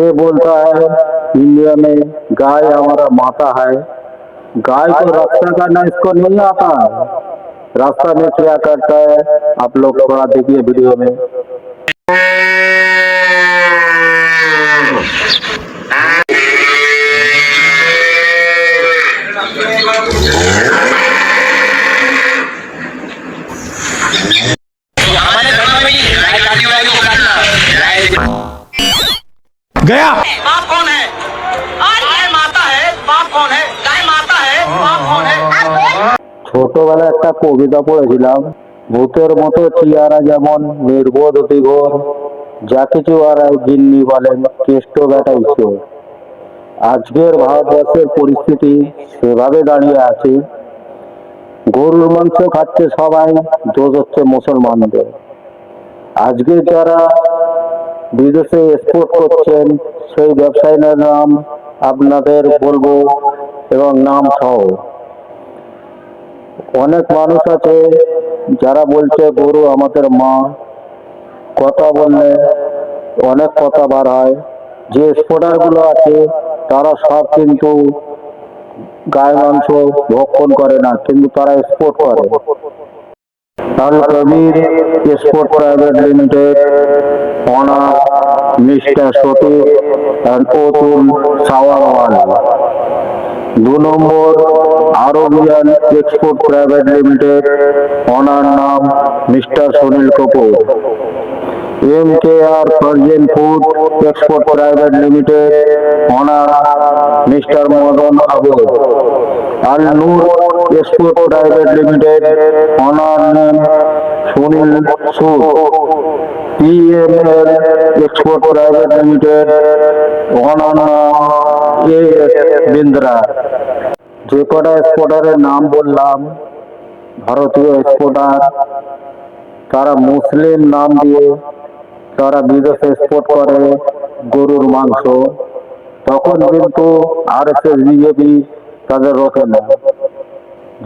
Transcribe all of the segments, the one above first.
ये बोलता है इंडिया में गाय हमारा माता है। गाय को रक्षा करना इसको नहीं आता। है रास्ता में क्या करता है, आप लोग थोड़ा देखिए वीडियो में। गया बाप कौन है आज गाय माता है बाप कौन है गाय माता है बाप कौन है ছোটবেলায় একটা কবিতা পড়েছিলাম ভূতের মতো চেয়ারা যেমন নির্বোধ বিঘোর যা কিছু আড়াই জিন্নি বলেন কেষ্ট বেটা ঈশ্বর আজকের ভারতবর্ষের পরিস্থিতি সেভাবে দাঁড়িয়ে আছে গরুর মাংস খাচ্ছে সবাই দোষ হচ্ছে মুসলমানদের আজকে যারা বিদেশে এক্সপোর্ট করছেন, সেই ব্যবসায়ীদের নাম আপনাদের বলব এবং নাম সহ। অনেক মানুষ আছে যারা বলছে, গরু আমাদের মা। কথা বললে অনেক কথা বার হয়। যে স্পোর্টারগুলো আছে, তারা সব কিন্তু গায়ে মাংস ভক্ষণ করে না, কিন্তু তারা এক্সপোর্ট করে। Al Kabir export private limited Satish and Atul Sabharwal দু number, Arabian export private limited, owner নাম mister Sunil Kapoor. M K R frozen food export private limited, owner mister Madan আবুদ Al Noor export private limited, owner name Sunil Sood. PML export private limited S Bindra যে কটা এক্সপোর্টারের নাম বললাম। ভারতীয় exporter তারা মুসলিম নাম দিয়ে তারা বিদেশে এক্সপোর্ট করে গরুর মাংস তখন কিন্তু আর এস এস বিজেপি তাদের রোখে না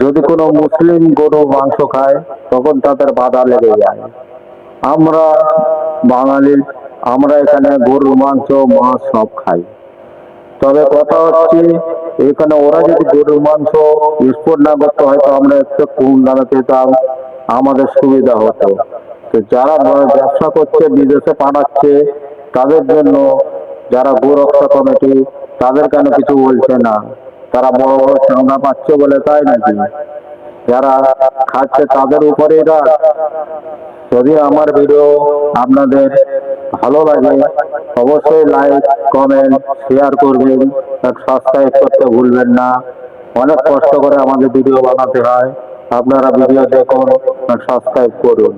যদি কোনো মুসলিম গরু মাংস খায়, তখন তাদের বাধা লেগে যায়। আমরা বাঙালি, আমরা এখানে গরুর মাংস, মাছ সব খাই। তবে কথা হচ্ছে, এখানে ওরা যদি গরুর মাংস এক্সপোর্ট না করতে, হয়তো আমরা একটু কম দামে পেতাম, আমাদের সুবিধা হতো। তো যারা ব্যবসা করছে, বিদেশে পাঠাচ্ছে, তাদের জন্য যারা গোরক্ষা কমিটি, তাদের কেন কিছু বলছে না? তারা বড় বড় চাঁদা পাচ্ছে বলে তাই নাকি? যারা খাচ্ছে তাদের উপরে রাগ যদি আমার ভিডিও আপনাদের ভালো লাগে, অবশ্যই লাইক কমেন্ট শেয়ার করবেন। আর সাবস্ক্রাইব করতে ভুলবেন না। অনেক কষ্ট করে আমাদের ভিডিও বানাতে হয়। আপনারা ভিডিও দেখুন আর সাবস্ক্রাইব করুন।